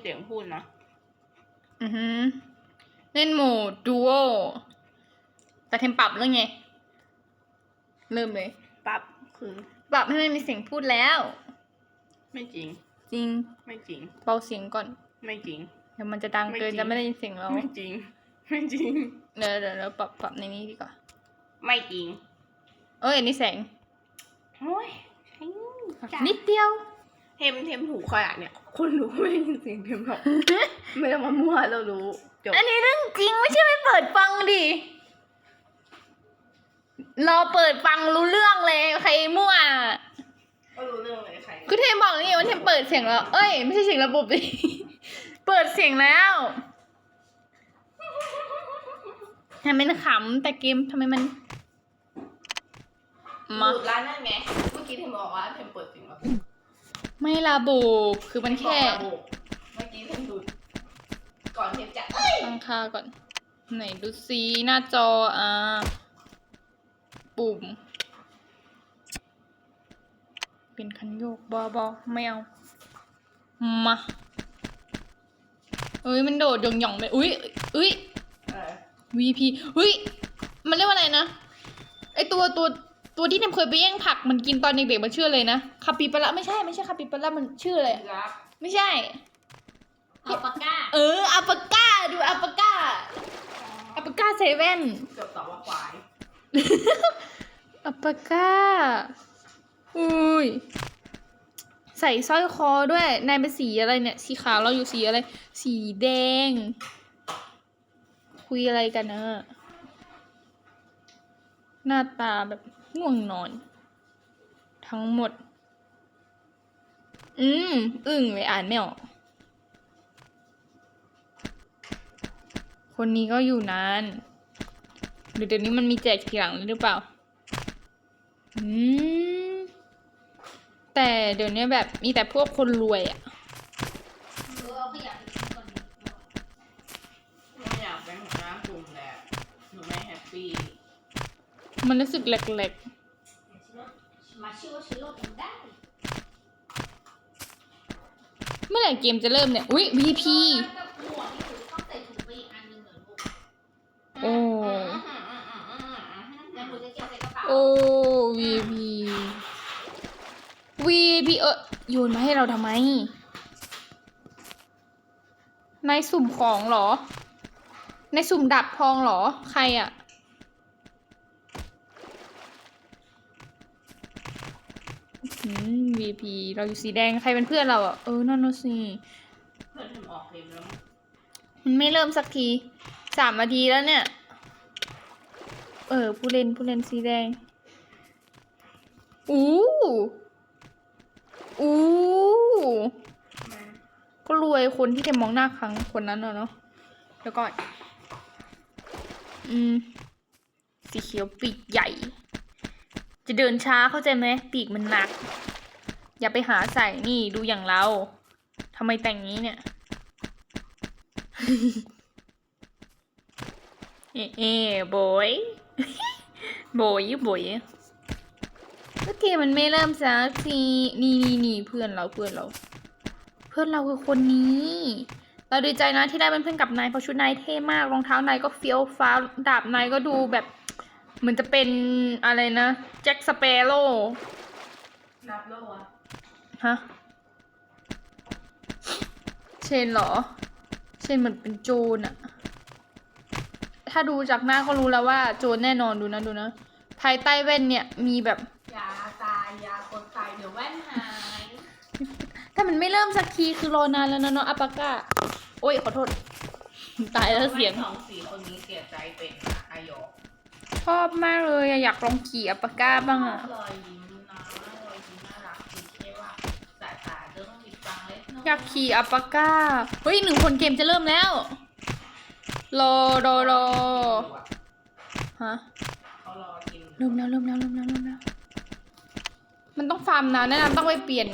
เสียงพูดนะ อือฮึเล่นโหมดดูโอแต่เทมปรับแล้วไง เริ่มเลย ปรับคือปรับให้มันมีเสียงพูดแล้ว ไม่จริง จริง ไม่จริง เบาเสียงก่อน ไม่จริง เดี๋ยวมันจะดังเกินไม่จริงจะไม่ได้ยินเสียงเรา ไม่จริง ไม่จริง เดี๋ยวเดี๋ยวเดี๋ยวปรับปรับในนี้ดีกว่า ไม่จริง เอ้ยอันนี้แสง โอ้ยจ้ะนิดเดียว เทมเทมหูขนาดเนี่ยคนรู้ไม่ได้ยินเสียงเทมหรอกไม่ต้องมามั่วเรารู้จบอันนี้เรื่องจริงไม่ใช่ไปเปิดฟังดิรอเปิดฟังรู้เรื่องเลยใครมั่วก็รู้เรื่องเลยใครคือเทมบอกนี่ว่าเทมเปิดเสียงแล้ว เอ้ยไม่ใช่เสียงระบบดิเปิดเสียงแล้วทำไมมันขำแต่เกมทำไมมันมาดูดร้านนั่นไงเมื่อกี้เทมบอกว่าเทมเปิดเสียงแล้ว ไม่ระบบคือมันแค่บอกระบบเมื่อกี้เทมดูดก่อนเทมจะเอ้ยตั้งค่าก่อน ไหนดูซิหน้าจออ่าปุ่ม เป็นคันโยกบอบอไม่เอา มาเอ้ยมันโดดหย่องหย่องๆไปอุ้ยอุ้ย เออ VP เฮ้ย มันเรียกว่าอะไรนะ ไอตัวตัว ตัวที่เนมเคยไปแย่งผักมันกินตอนเด็กๆมันชื่ออะไรนะคาปิปาระไม่ใช่ไม่ใช่คาปิปาระมันชื่ออะไรครับไม่ใช่ อัลปาก้าเอออัปปาก้าดูอัปปาก้าอัปปาก้าเซเว่นเกือบตอบว่าควายอัปปาก้าอุ้ยใส่สร้อยคอด้วยนายเป็นสีอะไรเนี่ย สีขาวเราอยู่สีอะไร สีแดง คุยอะไรกันนะหน้าตาแบบ ง่วงนอน ทั้งหมด อืม อึ้งเลยอ่านไม่ออก คนนี้ก็อยู่นานหรือเดี๋ยวนี้มันมีแจกทีหลังหรือเปล่า อืม แต่เดี๋ยวนี้แบบมีแต่พวกคนรวยอะหรือเอาขยะไปทิ้งก่อนดิไม่อยากเป็นหัวหน้ากลุ่มแหละหนูไม่แฮปปี้ มันรู้สึกแหลก มาชื่อว่าชื่อโลกเองได้ๆเมื่อไหร่เกมจะเริ่มเนี่ย อุ๊ย VP กับหมวกที่หนูต้องใส่ถุงไปอีกอันหนึ่งเหมือนลูกโอ้แล้วหนูจะเก็บใส่กระเป๋าโอ้ VP VP เออโยนมาให้เราทำไม ในสุ่มของเหรอ ในสุ่มดับทองเหรอ ใครอะ VP เราอยู่สีแดง ใครเป็นเพื่อนเราอะเออ นั่นน่ะสิเพื่อนทำออกเต็มแล้วมั้งมันไม่เริ่มสักทีสามนาทีแล้วเนี่ย เออ ผู้เล่น ผู้เล่นสีแดง อู้อู้ก็รวยคนที่จะมองหน้าครั้งคนนั้นน่ะเนาะแล้วก็อืม สีเขียวปีกใหญ่ จะเดินช้าเข้าใจไหม ปีกมันหนัก อย่าไปหาใส่นี่ดูอย่างเราทำไมแต่งงี้เนี่ยเอ๊ะเอ๊ะโบยโบยโบยโอเคมันไม่เริ่มสักทีนี่นี่นี่เพื่อนเราเพื่อนเรา เพื่อนเราคือคนนี้ เราดีใจนะที่ได้เป็นเพื่อนกับนายเพราะชุดนายเท่มากรองเท้านายก็เฟี้ยวฟ้าวดาบนายก็ดูแบบเหมือนจะเป็นอะไรนะแจ็คสเปโร่นับโลอะ ฮะ เชนเหรอ เชนเหมือนเป็นโจรอะถ้าดูจากหน้าก็รู้แล้วว่าโจรแน่นอนดูนะดูนะ ภายใต้แว่นเนี่ยมีแบบยาตายยากดตายเดี๋ยวแว่นหาย ถ้ามันไม่เริ่มสักทีคือรอนานแล้วนะเนาะอัปปาก้า โอ้ยขอโทษ ตายแล้วเสียงสองสี่คนนี้เสียใจเป็นนะอายกชอบมากเลยอะอยากลองขี่อัปปาก้าบ้างอะ รอยยิ้ม อยากขี่อัปปาก้า เฮ้ยหนึ่งคนเกมจะเริ่มแล้ว รอรอรอฮะเริ่มแล้วเริ่มแล้วเริ่มแล้วเริ่มแล้ว มันต้องฟาร์มนานแนะนำต้องไปเปลี่ยน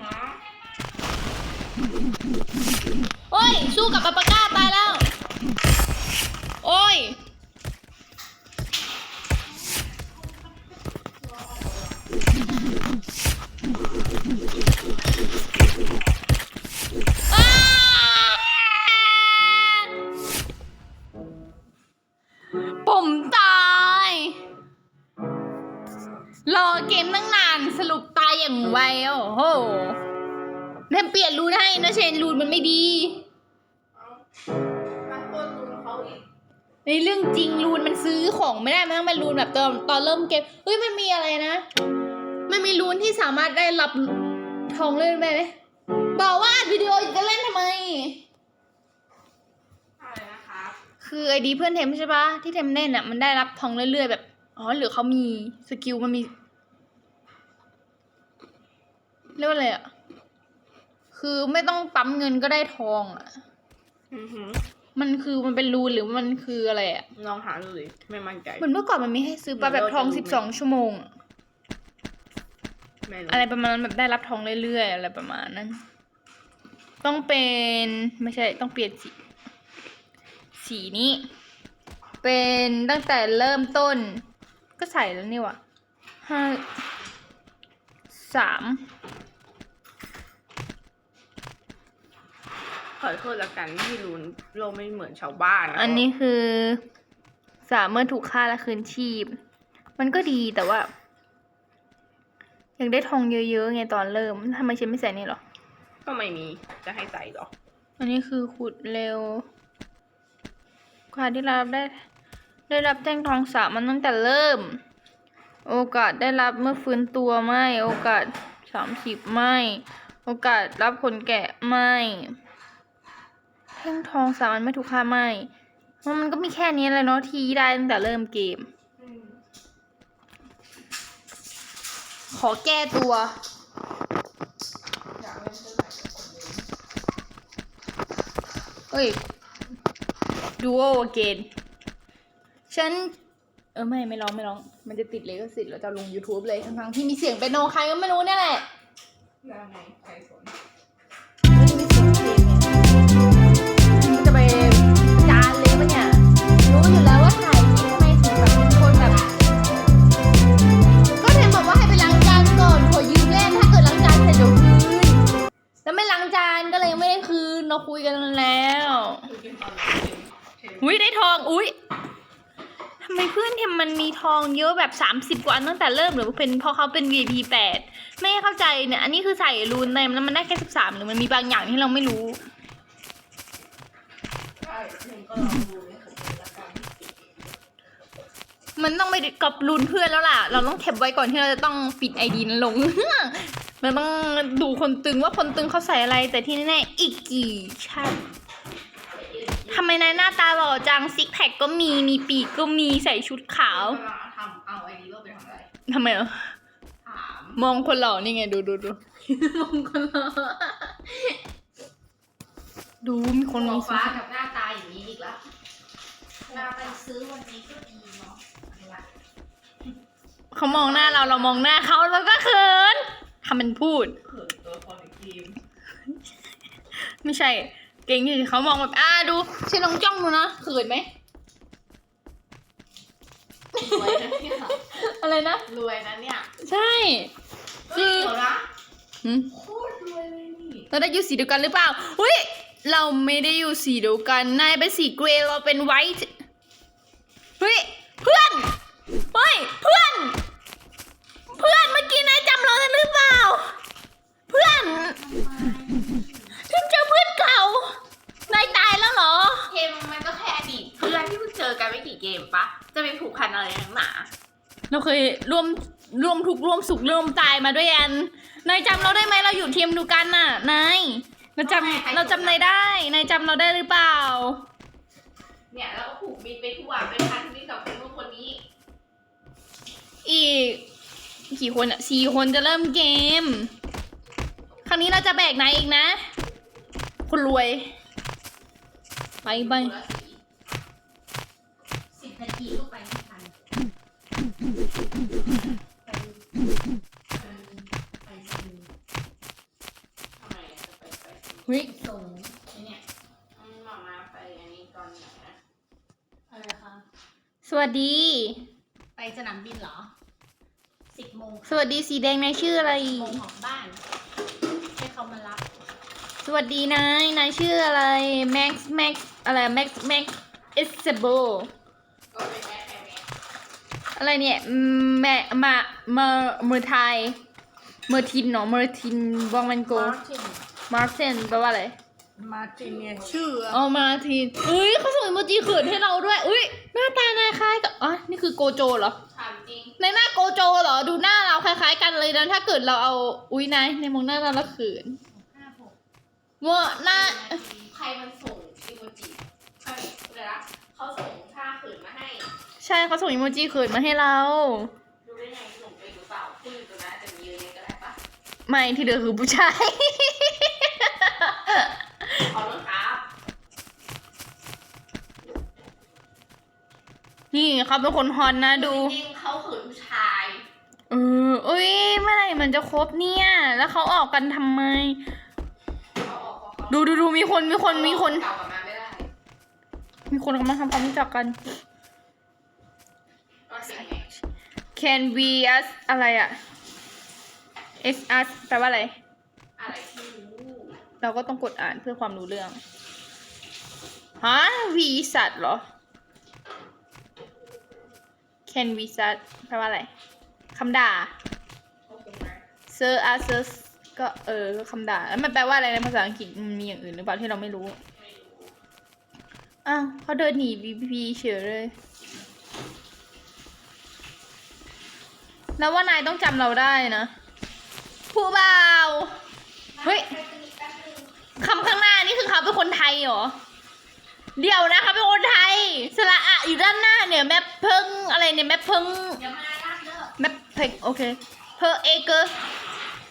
ฮะโอ้ย สู้กับอัปปาก้าตา รูนให้นะเชนรูนมันไม่ดีมันโคตรรุนเขาอีกในเรื่องจริงรูนมันซื้อของไม่ได้มันต้องเป็นรูนแบบตอนตอนเริ่มเกมเฮ้ยมันมีอะไรนะมันมีรูนที่สามารถได้รับทองเล่นได้ไหมบอกว่าอัดวิดีโออยู่จะเล่นทำไม อะไรนะครับคือไอดีเพื่อนเทมใช่ปะที่เทมเล่นอะมันได้รับทองเรื่อยๆแบบอ๋อหรือเขามีสกิลมันมีเรียกว่าอะไรอะ คือไม่ต้องปั๊มเงินก็ได้ทองอะ อือหือมันคือมันเป็นรูนหรือมันคืออะไรอะลองหาดูดิไม่มั่นใจ เหมือนเมื่อก่อนมันมีให้ซื้อปะแบบทองสิบสองชั่วโมงอะไม่รู้อะไรประมาณนั้นแบบได้รับทองเรื่อยๆอะไรประมาณนั้น ต้องเป็นไม่ใช่ต้องเปลี่ยนสีสีนี้ เป็นตั้งแต่เริ่มต้น ก็ใส่แล้วนี่หวะห้าสาม ขอโทษละกันที่รุนโลกไม่เหมือนชาวบ้านนะอันนี้คือ สามเมื่อถูกฆ่าและคืนชีพ มันก็ดีแต่ว่าอยากได้ทองเยอะๆไงตอนเริ่มทำไมฉันไม่ใส่นี่หรอ ก็ไม่มีจะให้ใส่หรอ อันนี้คือขุดเร็วค่ะที่รับได้ ได้รับแจ้งทองสามมันตั้งแต่เริ่ม โอกาสได้รับเมื่อฟื้นตัวไม่ โอกาสสามสิบไม่ โอกาสรับคนแก่ไม่ แท่องทองสามอันไม่ถูกค่าไม่มันก็มีแค่นี้แหละเนาะที่ได้ตั้งแต่เริ่มเกม ขอแก้ตัวเล่นเท่าไหร่ก็กดเลยเอ้ยดูโอเกนฉัน เออไม่ไม่ร้องไม่ร้อง มันจะติดเลยก็สิทธิ์เราจะลง YouTube เลยทั้งๆที่มีเสียงเป็นโนใครก็ไม่รู้เนี่ยแหละแล้วไง เราคุยกันแล้วคือกินตอนไหนเทมอุ้ยได้ทองอุ้ยทำไมเพื่อนเทมมันมีทองเยอะแบบสามสิบกว่าอันตั้งแต่เริ่มหรือว่าเป็นเพราะเขาเป็น VIP แปดไม่เข้าใจเนี่ย อันนี้คือใส่รูนเต็มแล้วมันได้แค่สิบสามหรือมันมีบางอย่างที่เราไม่รู้ใช่เทมก็ลองดูเลยคือละกันมันต้องไปกับรูนเพื่อนแล้วล่ะ เราต้องเก็บไว้ก่อนที่เราจะต้องปิดไอดีนั้นลง เราต้องดูคนตึงว่าคนตึงเขาใส่อะไร แต่ที่แน่ๆอีกกี่ชาติทำไมนายหน้าตาหล่อจังซิกแพคก็มีมีปีกก็มีใส่ชุดขาวกำลังทำเอาไอดีโลกไปทำอะไร ทำไมเหรอถามมองคนหล่อนี่ไงดูดูดูมองคนหล่อดูมีคนมองฟ้ากับหน้าตาอย่างนี้อีกแล้วเวลาไปซื้อวันนี้ก็ดีเนาะอะไรวะเขามองหน้าเราเรามองหน้าเขาแล้วก็เขิน ทำเป็นพูดเขินตัวคอในทีมไม่ใช่ เก่งอยู่เขามองแบบอ่าดูฉันลองจ้องดูนะเขินไหม รวยนะเนี่ยอะไรนะ รวยนะเนี่ยใช่ คือ เดี๋ยวนะหืมโคตรรวยเลยนี่เราได้อยู่สีเดียวกันหรือเปล่าอุ้ย เราไม่ได้อยู่สีเดียวกัน นายเป็นสีเกรย์เราเป็นไวท์เฮ้ย เพื่อน เฮ้ย เพื่อน เพื่อนเมื่อกี้นายจำเราได้หรือเปล่า เพื่อนฉันเจอเพื่อนเก่านายตายแล้วเหรอ เกมมันก็แค่อดีตเพื่อนที่เพิ่งเจอกันไม่กี่เกมปะ จะไปผูกพันอะไรนักหนาเราเคยร่วมร่วมทุกข์ร่วมสุขร่วมตายมาด้วยกันนายจำเราได้ไหมเราอยู่ทีมดูกันน่ะนายเราจำเราจำนายได้นายจำเราได้หรือเปล่า เนี่ยแล้วก็ผูกบินไปทั่วไปพันที่กับคนนู้นคนนี้ อีก กี่คนอะสี่คนจะเริ่มเกม ครั้งนี้เราจะแบกนายอีกนะ คนรวย ไปไปคนละสีสิบนาทีก็ไปไม่ทันไปไปไปซื้อทำไมอะจะไปไปเฮ้ยส่งไอ้เนี่ยอืมมามาไปอันนี้ตอนไหนนะอะไรคะ สวัสดี ไปสนามบินเหรอ สิบโมงสวัสดีสีแดงนายชื่ออะไร โมงของบ้านให้เขามารับสวัสดีนายนายชื่ออะไรแม็กซ์แม็กซ์อะไรแม็กซ์แม็กซ์เอสเซโบก็เป็นแม่แม่แม่อะไรเนี่ยแม่มามาเมืองไทยเมอร์ทินเนาะเมอร์ทินบองมันโกมาร์ตินมาร์เซนแปลว่าอะไร มาร์ตินเนี่ยชื่ออะเอามาทีเอ้ยเขาส่งอีโมจิเขินให้เราด้วยอุ้ยหน้าตานายคล้ายกับอ๋อนี่คือโกโจเหรอ ถามจริง ในหน้าโกโจเหรอ ดูหน้าเราคล้ายๆกันเลยนะ ถ้าเกิดเราเอาอุ้ยนายในมองหน้าเราแล้วเขินห้าหกว่าหน้า ใครมันส่งอีโมจิใครเดี๋ยวนะเขาส่งท่าเขินมาให้ ใช่เขาส่งอีโมจิเขินมาให้เราดูได้ไงส่งไปหรือเปล่าพูดอยู่ตรงนั้นอาจจะมีเยอะแยะก็ได้ปะไม่ที่เหลือคือผู้ชาย ขอโทษครับ นี่เขาเป็นคนฮอนนะดู จริงๆเขาเขินผู้ชาย เออเอ้ยเมื่อไหร่มันจะครบเนี่ย แล้วเขาออกกันทำไมเขาออกเพราะเขาดูดูดูมีคนมีคนมีคน เก่ากลับมาไม่ได้มีคนกำลังทำความรู้จักกันก็เสียงไง can we us อะไรอะ s us แปลว่าอะไร อะไรที่รู้เราก็ต้องกดอ่านเพื่อความรู้เรื่องฮะ we สัตว์เหรอ can we สัตว์แปลว่าอะไรคำด่า sir us sir ก็เออคำด่าแล้วมันแปลว่าอะไรในภาษาอังกฤษมันมีอย่างอื่นหรือเปล่าที่เราไม่รู้อ้าวเขาเดินหนี VP เฉยเลย แล้วว่านายต้องจำเราได้นะ ผู้บ่าว เฮ้ยคำข้างหน้านี่คือเขาเป็นคนไทยเหรอ เดี๋ยวนะเขาเป็นคนไทย สระอะอยู่ด้านหน้าเนี่ยแมปเพิงอะไรเนี่ยแมปเพิงแมปเพิงโอเคเพอเอเกอร์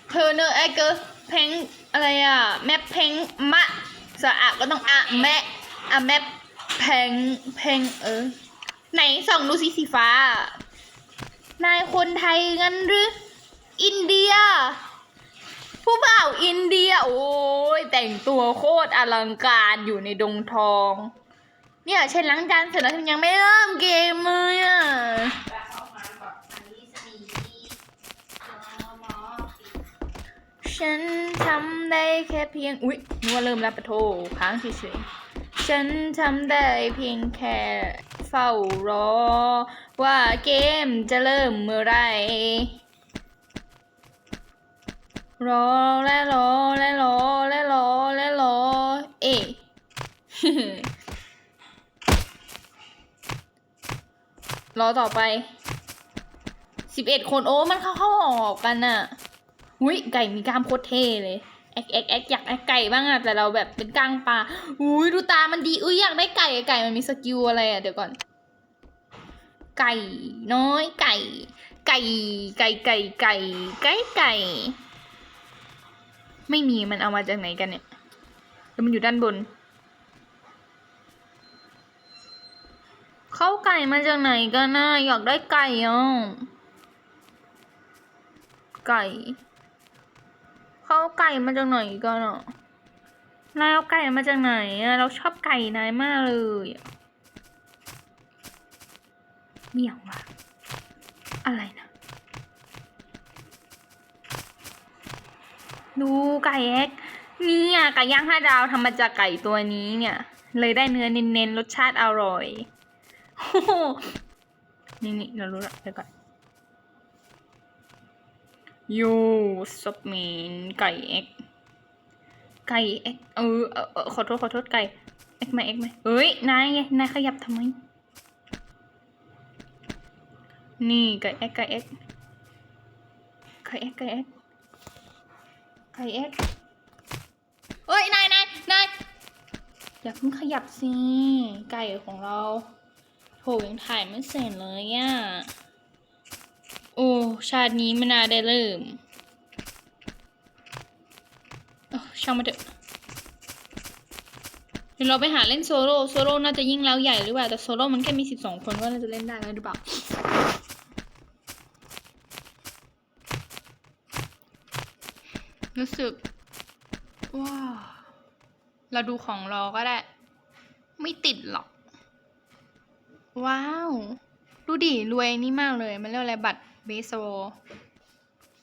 เพอเนอเอเกอร์เพงอะไรอะแมปเพงมะสระอะก็ต้องอะแมะอะแมปเพงเพงเออไหนส่องดูสีสีฟ้า นายคนไทยงั้นหรือ อินเดีย ผู้บ่าวอินเดีย โอ้ยแต่งตัวโคตรอลังการอยู่ในดงทอง เนี่ยเช่นล้างจานเสร็จแล้วฉันยังไม่เริ่มเกมเลยอะแบบออกมาก่อนอันนี้จะฉันทำได้แค่เพียง อุ๊ยนึกว่าเริ่มแล้วปะโทค้างเฉยๆฉันทำได้เพียงแค่เฝ้ารอ ว่าเกมจะเริ่มเมื่อไร รอและรอและรอและรอและรอ เอะรอต่อไปสิบเอ็ดคนโอ้มันเข้าเข้าออกกันน่ะอุ้ยไก่มีกล้ามโคตรเท่เลยแอกแอกแอกอยากแอกไก่บ้างอะแต่เราแบบเป็นกลางปลาอุ้ยดูตามันดีอุ้ยอยากได้ไก่ไก่มันมีสกิลอะไรอะเดี๋ยวก่อน ไก่น้อยไก่ ไก่ไก่ไก่ไก่ไก่ไก่ ไม่มีมันเอามาจากไหนกันเนี่ยแล้วมันอยู่ด้านบน เข้าไก่มาจากไหนกันนะอยากได้ไก่อะไก่ เขาเอาไก่มาจากไหนกันอะนายเอาไก่มาจากไหนอะเราชอบไก่นายมากเลยเมี่ยวว่ะอะไรนะ ดูไก่แอ๊กเนี่ยไก่ย่างห้าดาวทำมาจากไก่ตัวนี้เนี่ย เลยได้เนื้อเน้นๆรสชาติอร่อยนี่นี่เรารู้ละเดี๋ยวก่อนยูซับเมนไก่เอ็กไก่เอ็กเออเออเออขอโทษขอโทษไก่เอ็กไหมเอ็กไหมเอ้ยนายไงนายขยับทำไมนี่ไก่เอ็กไก่เอ็กไก่เอ็กไก่เอ็ก ไก่เอ็กเอ้ย นายนายนายอย่าเพิ่งขยับสิ ไก่ของเราโถยังถ่ายไม่เสร็จเลยอะ โอ้ ชาตินี้ไม่น่าได้เริ่มเอ้ช่างมาเถอะเดี๋ยวเราไปหาเล่นโซโล่ โซโล่น่าจะยิ่งเล้าใหญ่หรือเปล่า แต่โซโล่มันแค่มีสิบสองคนว่าน่าจะเล่นได้ไหมหรือเปล่า รู้สึก ว้าว เราดูของเราก็ได้ ไม่ติดหรอก ว้าว ดูดิ รวยนี่มากเลย มันเรียกอะไรบัตรเบสโซ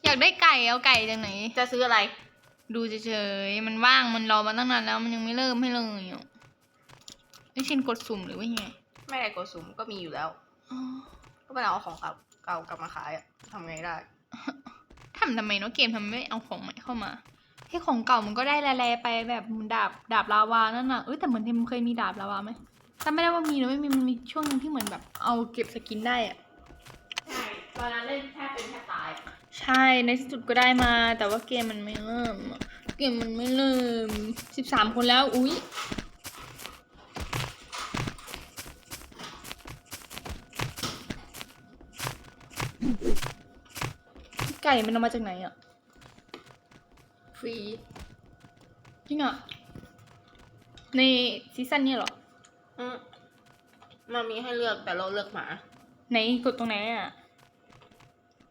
อยากได้ไก่เอาไก่จากไหน จะซื้ออะไร ดูเฉยๆ มันว่างมันรอมาตั้งนานแล้ว มันยังไม่เริ่มให้เลยอะไอชินกดสุ่มหรือว่ายังไง ไม่ได้กดสุ่มก็มีอยู่แล้วอ๋อก็มันเอาของเก่าเก่ากลับมาขายอะทำไงได้ ทำทำไมเนาะเกมทำไมไม่เอาของใหม่เข้ามาแค่ของเก่ามันก็ได้แลๆไปแบบดาบดาบลาวานั่นน่ะเอ้ยแต่เหมือนเทมเคยมีดาบลาวาไหมจำไม่ได้ว่ามีหรือไม่มีมันมีช่วงหนึงที่เหมือนแบบเอาเก็บสกินได้อะใช่ตอนนั้นเล่นแค่เป็นแค่ตาย ใช่ในที่สุดก็ได้มา แต่ว่าเกมมันไม่เริ่มอะเกมมันไม่เริ่มสิบสามคนแล้ว อุ๊ย ก่มันเอามาจากไหนอะฟรีจริงอะในซีซั่นนี้เหรอ อืมมันมีให้เลือกแต่เราเลือกหมา ไหนกดตรงไหนอะ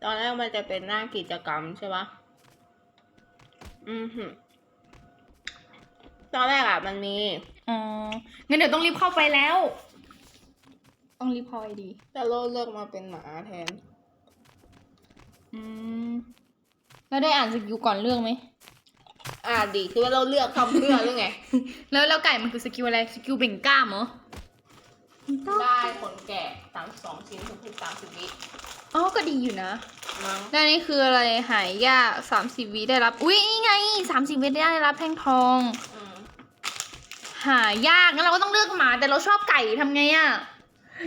ตอนแรกมันจะเป็นหน้ากิจกรรมใช่ปะอืมหืมตอนแรกอะ มันมี อ๋อ งั้นเดี๋ยวต้องรีบเข้าไปแล้ว ต้องรีบเข้าไอดี แต่เราเลือกมาเป็นหมาแทน อืมแล้วได้อ่านสกิลก่อนเรื่องไหม อ่าดีคือว่าเราเลือกคำเพื่อหรือไง แล้วแล้วไก่มันคือสกิลอะไร สกิลเบ่งกล้ามเหรอ ได้คนแก่สามสองชิ้นทุกๆสามสิบวิอ๋อ ก็ดีอยู่นะ มั้งแล้วนี่คืออะไร หายยากสามสิบวิได้รับ อุ้ยนี่ไงสามสิบวิได้รับแท่งทอง อืมหายากงั้นเราก็ต้องเลือกหมา แต่เราชอบไก่ทำไงอะ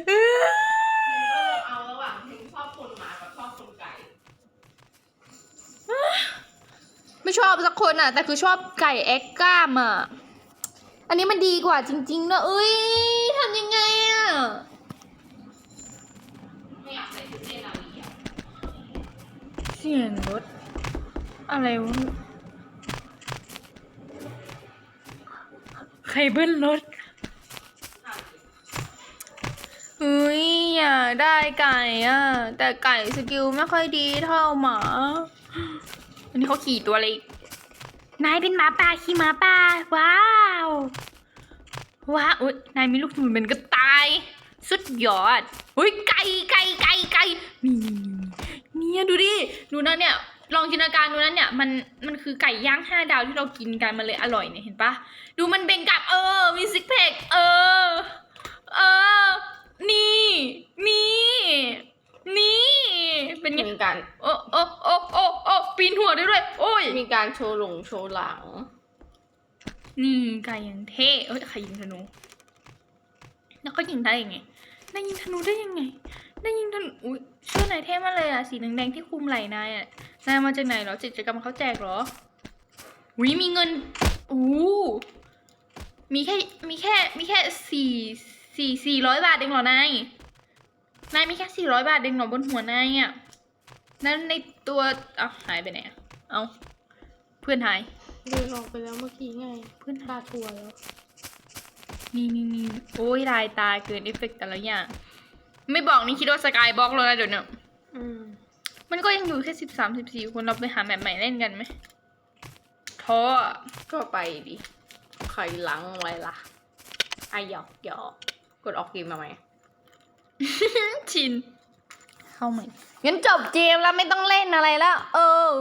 เธอก็เลือกเอาระหว่างเธอชอบคนหมากับชอบคนไก่ ไม่ชอบสักคนอะ แต่คือชอบไก่แอ็กก้ามอะอันนี้มันดีกว่าจริงๆนะเอ้ยทำยังไงอะไม่อยากใส่ชุดเนนาวีอะเสียงรถอะไรวะใครเบิ้ลรถเฮ้ยอยากได้ไก่อะ แต่ไก่สกิลไม่ค่อยดีเท่าหมา อันนี้เขาขี่ตัวเล็กนายเป็นหมาป่าขี่หมาป่า ว้าว ว้าวอุ๊ยนายมีลูกหนูเป็นกระต่าย สุดยอดเฮ้ยไก่ไก่ไก่ไก่นี่เนี่ยดูดิดูนะเนี่ยลองจินตนาการดูนะเนี่ยมันมันคือไก่ย่างห้าดาวที่เรากินกันมันเลยอร่อยเนี่ยเห็นปะดูมันเบ่งกับเออ มีซิกแพค เออ เออ นี่ นี่ นี่ เป็นไง มีการ โอ้โอ้โอ้โอ้โอ้ปีนหัวได้ด้วย โอ้ย มีการ โชว์หลงโชว์หลัง นี่ไก่ยังเท่เอ้ยใครยิงธนู แล้วก็ยิงได้ยังไงนายยิงธนูได้ยังไงนายยิงธนูอุ้ยเสื้อนายเท่มากเลยอะสีแดงๆที่คลุมไหล่นายอะนายมาจากไหนเหรอกิจกรรมเขาแจกเหรออุ้ยมีเงินอู้มีแค่มีแค่มีแค่สี่สี่สี่ร้อยบาทเองเหรอนายนายมีแค่สี่ร้อยบาทเองเหรอบนหัวนายอะนั้นในตัวเอาหายไปไหนอะเอา เพื่อนหาย เดินออกไปแล้วเมื่อกี้ไงเพื่อนตาทัวแล้วนี่นี่นี่โอ้ยลายตาเกินเอฟเฟกต์แต่ละอย่าง ไม่บอกนี่คิดว่าสกายบล็อกแล้วนะเดี๋ยวเนี้อืมมันก็ยังอยู่แค่สิบสามสิบสี่คนเราไปหาแบบใหม่เล่นกันไหมท้ออะก็ไปดิใครหลังไว้ล่ะไอะหยอกหยอกกดออกเกมมาไหม ชิน เข้าใหม่ งั้นจบเกมแล้วไม่ต้องเล่นอะไรแล้ว เออ